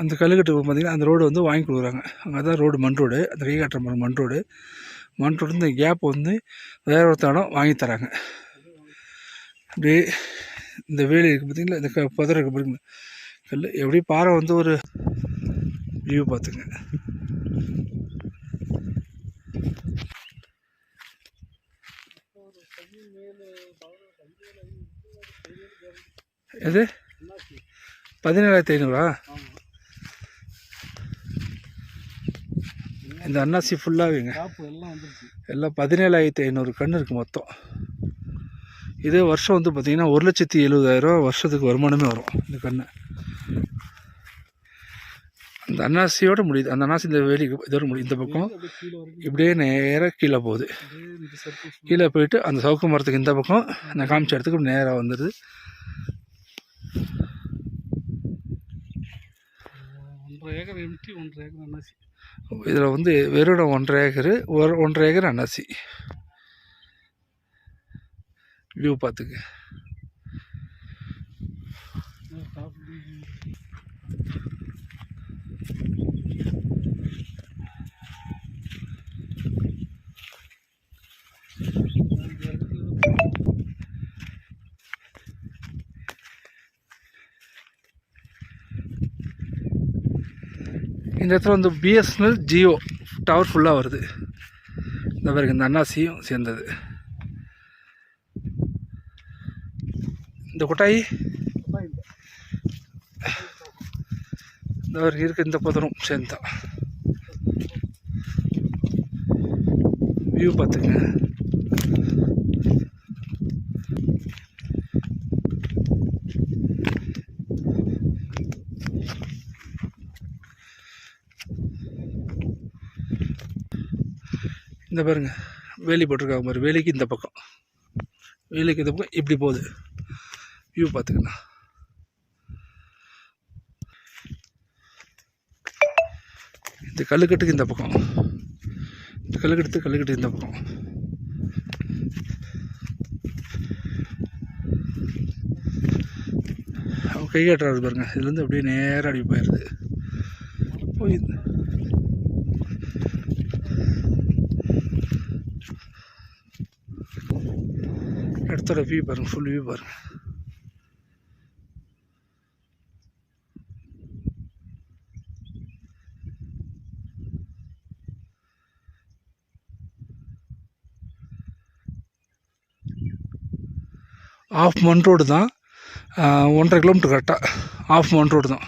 அந்த கல்லுக்கட்டு பார்த்தீங்கன்னா அந்த ரோடு வந்து வாங்கி கொடுக்குறாங்க. அங்கே தான் ரோடு மண் ரோடு. அந்த கை காட்டுற மண் ரோடு. மண் ரோடு இந்த கேப் வந்து வேற ஒருத்த இடம் வாங்கி தராங்க. அப்படியே இந்த வேலி இருக்குது பார்த்தீங்களா இந்த க புதர் இருக்குது பாருங்க. கல் எப்படி பாறை வந்து ஒரு வியூ பார்த்துங்க. எது? பதினேழாயிரத்தி ஐநூறா? இந்த அன்னாசி ஃபுல்லாகவேங்க எல்லாம் பதினேழாயிரத்தி ஐநூறு கன்று இருக்குது மொத்தம். இதே வருஷம் வந்து பார்த்திங்கன்னா ஒரு லட்சத்தி எழுபதாயிரம் வருஷத்துக்கு வருமானமே வரும் இந்த கன்று. அந்த அன்னாசியோட முடியுது. அந்த அன்னாசி இந்த வேலிக்கு இதோட முடியுது. இந்த பக்கம் இப்படியே நேராக கீழே போகுது. கீழே போயிட்டு அந்த சவுக்கு மரத்துக்கு இந்த பக்கம் நான் காமிச்ச இடத்துக்கு நேராக வந்துடுது ஒன்றரை ஏக்கர் எம்டி ஒன்றரை ஏக்கர் அன்னாசி. இதில் வந்து வெறும் ஒன்றரை ஏக்கரு ஒரு ஒன்றரை ஏக்கர் அன்னாசி. வியூ பார்த்துக்கு. இந்த இடத்துல வந்து பிஎஸ்என்எல் ஜியோ டவர் ஃபுல்லாக வருது. இந்த பாருங்க இந்த அண்ணாசியும் சேர்ந்தது. இந்த கொட்டாயி? இந்த பாருங்க இருக்கு இந்த புதரும் சேர்ந்தான் வியூ பார்த்துங்க. இந்த பாருங்க வேலி போட்டிருக்காங்க பாரு வேலிக்கு இந்த பக்கம். வேலிக்கு இந்த பக்கம் இப்படி போகுது. வியூ பார்த்துக்கண்ணா. இந்த கல்லுக்கட்டுக்கு இந்த பக்கம். இந்த கல்லுக்கட்டு கல்லுக்கட்டு இந்த பக்கம். அவங்க கை காட்டுறாரு பாருங்க இதுலேருந்து அப்படியே நேராக அப்படி போயிடுது. போய் இடத்தோட வியூ பாருங்க ஃபுல் வியூ பாருங்க ஆஃப் மண் ரோடு தான் ஒன்றரை கிலோமீட்டர் கரெக்டாக ஆஃப் மண் ரோடு தான்.